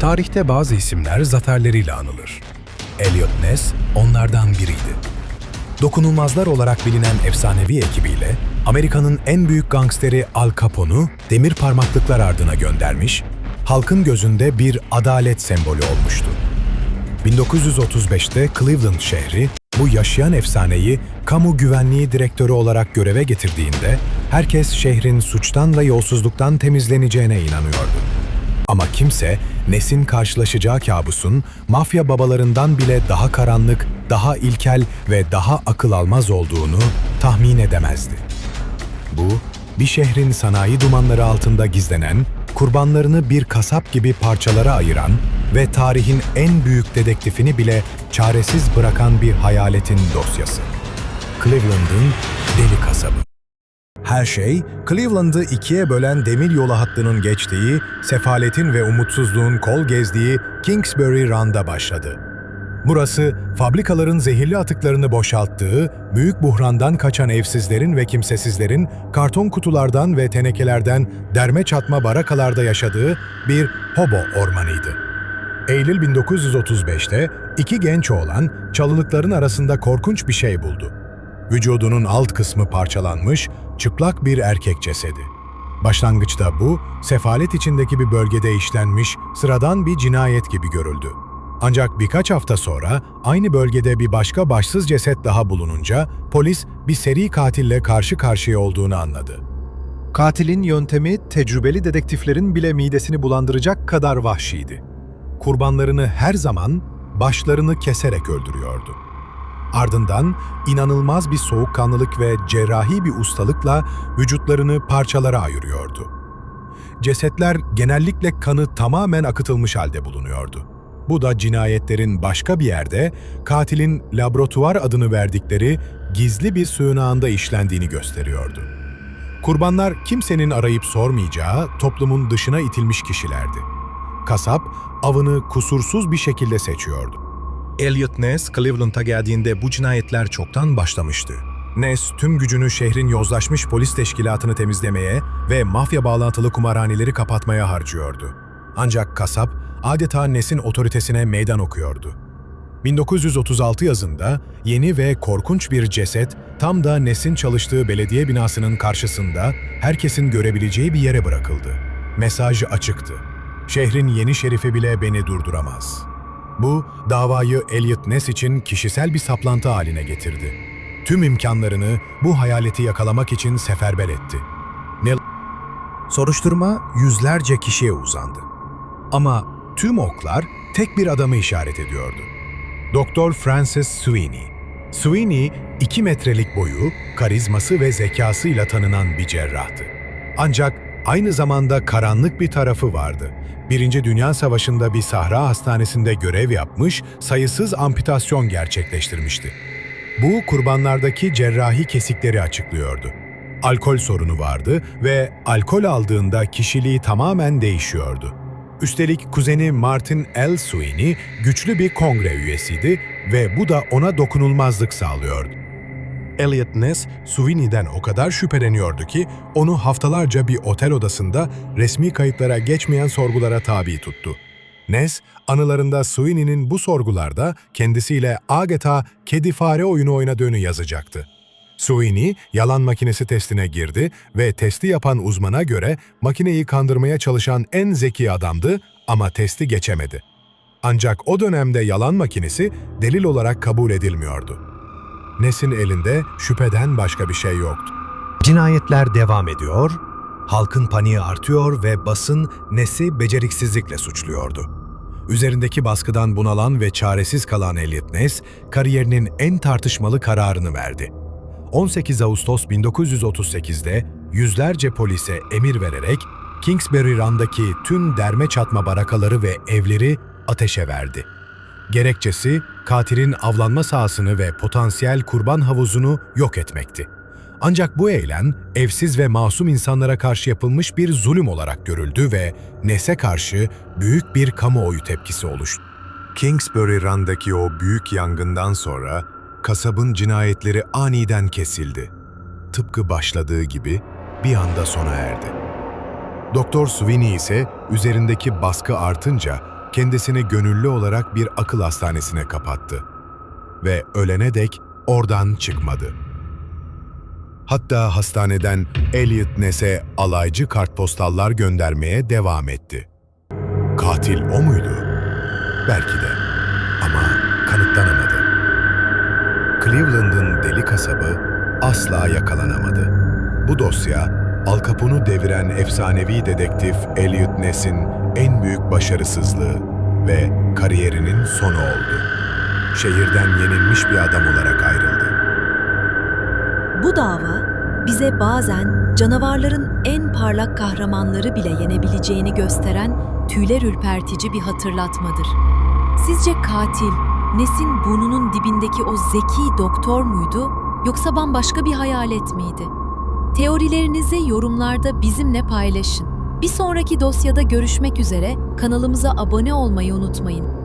Tarihte bazı isimler zaferleriyle anılır. Elliot Ness onlardan biriydi. Dokunulmazlar olarak bilinen efsanevi ekibiyle Amerika'nın en büyük gangsteri Al Capone'u demir parmaklıklar ardına göndermiş, halkın gözünde bir adalet sembolü olmuştu. 1935'te Cleveland şehri bu yaşayan efsaneyi kamu güvenliği direktörü olarak göreve getirdiğinde herkes şehrin suçtan ve yolsuzluktan temizleneceğine inanıyordu. Ama kimse Nes'in karşılaşacağı kabusun mafya babalarından bile daha karanlık, daha ilkel ve daha akıl almaz olduğunu tahmin edemezdi. Bu, bir şehrin sanayi dumanları altında gizlenen, kurbanlarını bir kasap gibi parçalara ayıran ve tarihin en büyük dedektifini bile çaresiz bırakan bir hayaletin dosyası. Cleveland'ın deli kasabı. Her şey, Cleveland'ı ikiye bölen demir yolu hattının geçtiği, sefaletin ve umutsuzluğun kol gezdiği Kingsbury Run'da başladı. Burası, fabrikaların zehirli atıklarını boşalttığı, büyük buhrandan kaçan evsizlerin ve kimsesizlerin karton kutulardan ve tenekelerden derme çatma barakalarda yaşadığı bir hobo ormanıydı. Eylül 1935'te iki genç oğlan çalılıkların arasında korkunç bir şey buldu. Vücudunun alt kısmı parçalanmış, çıplak bir erkek cesedi. Başlangıçta bu, sefalet içindeki bir bölgede işlenmiş sıradan bir cinayet gibi görüldü. Ancak birkaç hafta sonra aynı bölgede bir başka başsız ceset daha bulununca polis bir seri katille karşı karşıya olduğunu anladı. Katilin yöntemi tecrübeli dedektiflerin bile midesini bulandıracak kadar vahşiydi. Kurbanlarını her zaman başlarını keserek öldürüyordu. Ardından inanılmaz bir soğukkanlılık ve cerrahi bir ustalıkla vücutlarını parçalara ayırıyordu. Cesetler genellikle kanı tamamen akıtılmış halde bulunuyordu. Bu da cinayetlerin başka bir yerde katilin laboratuvar adını verdikleri gizli bir sığınağında işlendiğini gösteriyordu. Kurbanlar kimsenin arayıp sormayacağı toplumun dışına itilmiş kişilerdi. Kasap avını kusursuz bir şekilde seçiyordu. Elliot Ness, Cleveland'a geldiğinde bu cinayetler çoktan başlamıştı. Ness, tüm gücünü şehrin yozlaşmış polis teşkilatını temizlemeye ve mafya bağlantılı kumarhaneleri kapatmaya harcıyordu. Ancak kasap, adeta Ness'in otoritesine meydan okuyordu. 1936 yazında yeni ve korkunç bir ceset tam da Ness'in çalıştığı belediye binasının karşısında herkesin görebileceği bir yere bırakıldı. Mesajı açıktı. Şehrin yeni şerifi bile beni durduramaz. Bu, davayı Elliot Ness için kişisel bir saplantı haline getirdi. Tüm imkanlarını bu hayaleti yakalamak için seferber etti. Ne Soruşturma yüzlerce kişiye uzandı. Ama tüm oklar tek bir adamı işaret ediyordu. Doktor Francis Sweeney. Sweeney, 2 metrelik boyu, karizması ve zekasıyla tanınan bir cerrahtı. Ancak aynı zamanda karanlık bir tarafı vardı. Birinci Dünya Savaşı'nda bir sahra hastanesinde görev yapmış, sayısız amputasyon gerçekleştirmişti. Bu kurbanlardaki cerrahi kesikleri açıklıyordu. Alkol sorunu vardı ve alkol aldığında kişiliği tamamen değişiyordu. Üstelik kuzeni Martin L. Sweeney güçlü bir kongre üyesiydi ve bu da ona dokunulmazlık sağlıyordu. Elliot Ness, Sweeney'den o kadar şüpheleniyordu ki onu haftalarca bir otel odasında resmi kayıtlara geçmeyen sorgulara tabi tuttu. Ness, anılarında Sweeney'nin bu sorgularda kendisiyle adeta kedi fare oyunu oynadığını yazacaktı. Sweeney, yalan makinesi testine girdi ve testi yapan uzmana göre makineyi kandırmaya çalışan en zeki adamdı ama testi geçemedi. Ancak o dönemde yalan makinesi delil olarak kabul edilmiyordu. Nes'in elinde şüpheden başka bir şey yoktu. Cinayetler devam ediyor, halkın paniği artıyor ve basın Nes'i beceriksizlikle suçluyordu. Üzerindeki baskıdan bunalan ve çaresiz kalan Elliot Ness, kariyerinin en tartışmalı kararını verdi. 18 Ağustos 1938'de yüzlerce polise emir vererek Kingsbury Run'daki tüm derme çatma barakaları ve evleri ateşe verdi. Gerekçesi katilin avlanma sahasını ve potansiyel kurban havuzunu yok etmekti. Ancak bu eylem evsiz ve masum insanlara karşı yapılmış bir zulüm olarak görüldü ve Ness'e karşı büyük bir kamuoyu tepkisi oluştu. Kingsbury Run'daki o büyük yangından sonra kasabın cinayetleri aniden kesildi. Tıpkı başladığı gibi bir anda sona erdi. Doktor Sweeney ise üzerindeki baskı artınca kendisini gönüllü olarak bir akıl hastanesine kapattı ve ölene dek oradan çıkmadı. Hatta hastaneden Elliot Ness'e alaycı kartpostallar göndermeye devam etti. Katil o muydu? Belki de. Ama kanıtlanamadı. Cleveland'ın deli kasabı asla yakalanamadı. Bu dosya, Al Capone'u deviren efsanevi dedektif Elliot Ness'in en büyük başarısızlığı ve kariyerinin sonu oldu. Şehirden yenilmiş bir adam olarak ayrıldı. Bu dava bize bazen canavarların en parlak kahramanları bile yenebileceğini gösteren tüyler ürpertici bir hatırlatmadır. Sizce katil Nes'in burnunun dibindeki o zeki doktor muydu yoksa bambaşka bir hayalet miydi? Teorilerinizi yorumlarda bizimle paylaşın. Bir sonraki dosyada görüşmek üzere kanalımıza abone olmayı unutmayın.